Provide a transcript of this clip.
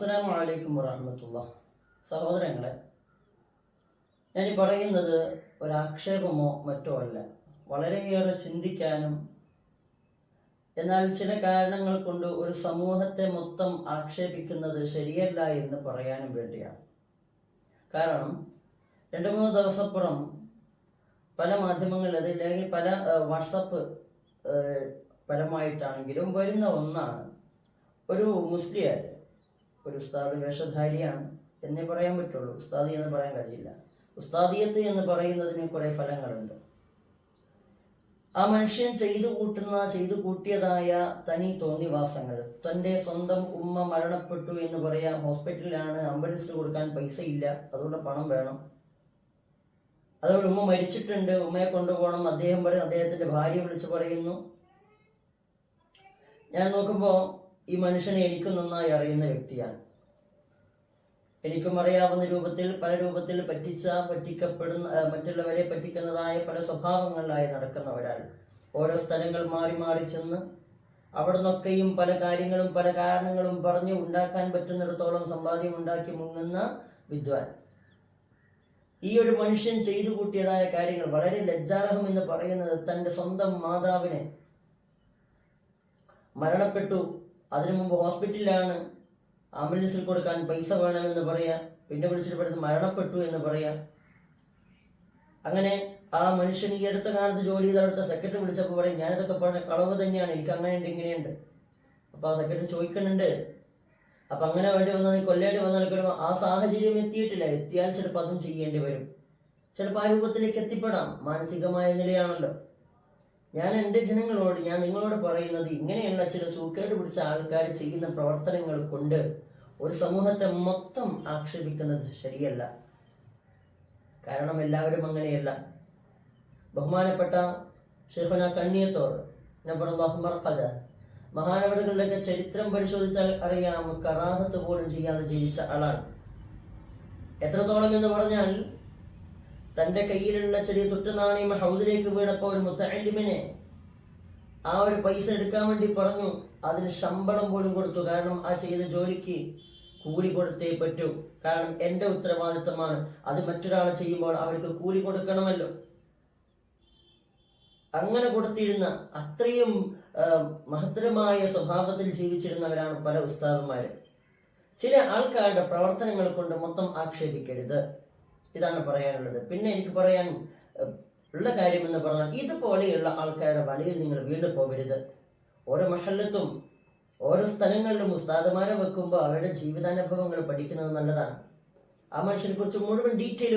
അസ്സലാമു വലൈക്കും വറഹമത്തുള്ള. സഹോദരങ്ങളെ ഞാൻ ഈ പറയുന്നത് ഒരാക്ഷേപമോ മറ്റോ അല്ല. വളരെയേറെ ചിന്തിക്കാനും എന്നാൽ ചില കാരണങ്ങൾ കൊണ്ട് ഒരു സമൂഹത്തെ മൊത്തം ആക്ഷേപിക്കുന്നത് ശരിയല്ല എന്ന് പറയാനും വേണ്ടിയാണ്. കാരണം രണ്ട് മൂന്ന് ദിവസപ്പുറം പല മാധ്യമങ്ങളിൽ അല്ലെങ്കിൽ പല വാട്സപ്പ് പരമായിട്ടാണെങ്കിലും വരുന്ന ഒന്നാണ് ഒരു മുസ്ലിയാർ ഒരു ഉസ്താദ് വേഷധാരിയാണ് എന്നേ പറയാൻ പറ്റുള്ളൂ. ഉസ്താദി എന്ന് പറയാൻ കഴിയില്ല. ഉസ്താദിയത്ത് എന്ന് പറയുന്നതിന് കുറെ ഫലങ്ങളുണ്ട്. ആ മനുഷ്യൻ ചെയ്തു കൂട്ടുന്ന ചെയ്തു കൂട്ടിയതായ തനി തോന്നിവാസങ്ങൾ. തന്റെ സ്വന്തം ഉമ്മ മരണപ്പെട്ടു എന്ന് പറയാം ഹോസ്പിറ്റലിലാണ് ആംബുലൻസ് കൊടുക്കാൻ പൈസ ഇല്ല അതുകൊണ്ട് പണം വേണം. അതുകൊണ്ട് ഉമ്മ മരിച്ചിട്ടുണ്ട്. ഉമ്മയെ കൊണ്ടുപോകണം. അദ്ദേഹം പറയും അദ്ദേഹത്തിന്റെ ഭാര്യ വിളിച്ചു പറയുന്നു. ഞാൻ നോക്കുമ്പോൾ ഈ മനുഷ്യനെ എനിക്ക് നന്നായി അറിയുന്ന വ്യക്തിയാണ്. എനിക്കും അറിയാവുന്ന രൂപത്തിൽ പല രൂപത്തിൽ പറ്റിച്ച പറ്റിക്കപ്പെടുന്ന മറ്റുള്ളവരെ പറ്റിക്കുന്നതായ പല സ്വഭാവങ്ങളിലായി നടക്കുന്ന ഒരാൾ. ഓരോ സ്ഥലങ്ങൾ മാറി മാറി ചെന്ന് അവിടെ നിന്നൊക്കെയും പല കാര്യങ്ങളും പല കാരണങ്ങളും പറഞ്ഞ് ഉണ്ടാക്കാൻ പറ്റുന്നിടത്തോളം സമ്പാദ്യം ഉണ്ടാക്കി മുങ്ങുന്ന വിദ്വാൻ. ഈ ഒരു മനുഷ്യൻ ചെയ്തു കൂട്ടിയതായ കാര്യങ്ങൾ വളരെ ലജ്ജാർഹം എന്ന് പറയുന്നത് തന്റെ സ്വന്തം മാതാവിനെ മരണപ്പെട്ടു അതിനു മുമ്പ് ഹോസ്പിറ്റലിലാണ് ആംബുലൻസിൽ കൊടുക്കാൻ പൈസ വേണമെന്ന് പറയാ പിന്നെ വിളിച്ചിട്ട് പെടുന്ന് മരണപ്പെട്ടു എന്ന് പറയാ. അങ്ങനെ ആ മനുഷ്യൻ ഈ അടുത്ത കാലത്ത് ജോലി ചെയ്ത അടുത്ത സെക്രട്ടറി വിളിച്ചപ്പോൾ പറയും ഞാനിതൊക്കെ പറഞ്ഞ കളവ് തന്നെയാണ് എനിക്ക് അങ്ങനെയുണ്ട് ഇങ്ങനെയുണ്ട്. അപ്പൊ ആ സെക്രട്ടറി ചോദിക്കുന്നുണ്ട് അപ്പൊ അങ്ങനെ വേണ്ടി വന്നാൽ നീ കൊല്ലേണ്ടി വന്നാൽ വരുമ്പോൾ ആ സാഹചര്യം എത്തിയിട്ടില്ല എത്തിയാൽ ചിലപ്പോൾ അതും ചെയ്യേണ്ടി വരും. ചിലപ്പോൾ ആ രൂപത്തിലേക്ക് എത്തിപ്പെടാം മാനസികമായ നിലയാണല്ലോ. ഞാൻ എന്റെ ജനങ്ങളോട് ഞാൻ നിങ്ങളോട് പറയുന്നത് ഇങ്ങനെയുള്ള ചില സൂക്കേട് പിടിച്ച ആൾക്കാർ ചെയ്യുന്ന പ്രവർത്തനങ്ങൾ കൊണ്ട് ഒരു സമൂഹത്തെ മൊത്തം ആക്ഷേപിക്കുന്നത് ശരിയല്ല. കാരണം എല്ലാവരും അങ്ങനെയല്ല. ബഹുമാനപ്പെട്ട ഷെഫന കണ്ണിയത്തോട് മഹാനവരുടെ മഹാനവറുകളുടെയൊക്കെ ചരിത്രം പരിശോധിച്ചാൽ അറിയാം കറാഹത്ത് പോലും ചെയ്യാതെ ജീവിച്ച ആളാണ്. എത്രത്തോളം എന്ന് പറഞ്ഞാൽ തന്റെ കയ്യിലുള്ള ചെറിയ തൊട്ടുനാണയം ഹൗദിലേക്ക് വീണപ്പോ ഒരു മുത്തലിമിനെ ആ ഒരു പൈസ എടുക്കാൻ വേണ്ടി പറഞ്ഞു. അതിന് ശമ്പളം പോലും കൊടുത്തു. കാരണം ആ ചെയ്ത ജോലിക്ക് കൂലി കൊടുത്തേ പറ്റൂ. കാരണം എന്റെ ഉത്തരവാദിത്തമാണ്. അത് മറ്റൊരാൾ ചെയ്യുമ്പോൾ അവർക്ക് കൂലി കൊടുക്കണമല്ലോ. അങ്ങനെ കൊടുത്തിരുന്ന അത്രയും മഹത്തരമായ സ്വഭാവത്തിൽ ജീവിച്ചിരുന്നവരാണ് പല ഉസ്താദന്മാരും. ചില ആൾക്കാരുടെ പ്രവർത്തനങ്ങൾ കൊണ്ട് മൊത്തം ആക്ഷേപിക്കരുത്. ഇതാണ് പറയാനുള്ളത്. പിന്നെ എനിക്ക് പറയാൻ ഉള്ള കാര്യം എന്ന് പറഞ്ഞാൽ ഇതുപോലെയുള്ള ആൾക്കാരുടെ വലയിൽ നിങ്ങൾ വീണ്ടും പോകരുത് ഓരോ മഹല്ലത്തും ഓരോ സ്ഥലങ്ങളിലും ഉസ്താദമാരെ വെക്കുമ്പോൾ അവരുടെ ജീവിതാനുഭവങ്ങൾ പഠിക്കുന്നത് നല്ലതാണ്. ആ മനുഷ്യനെ കുറിച്ച് മുഴുവൻ ഡീറ്റെയിൽ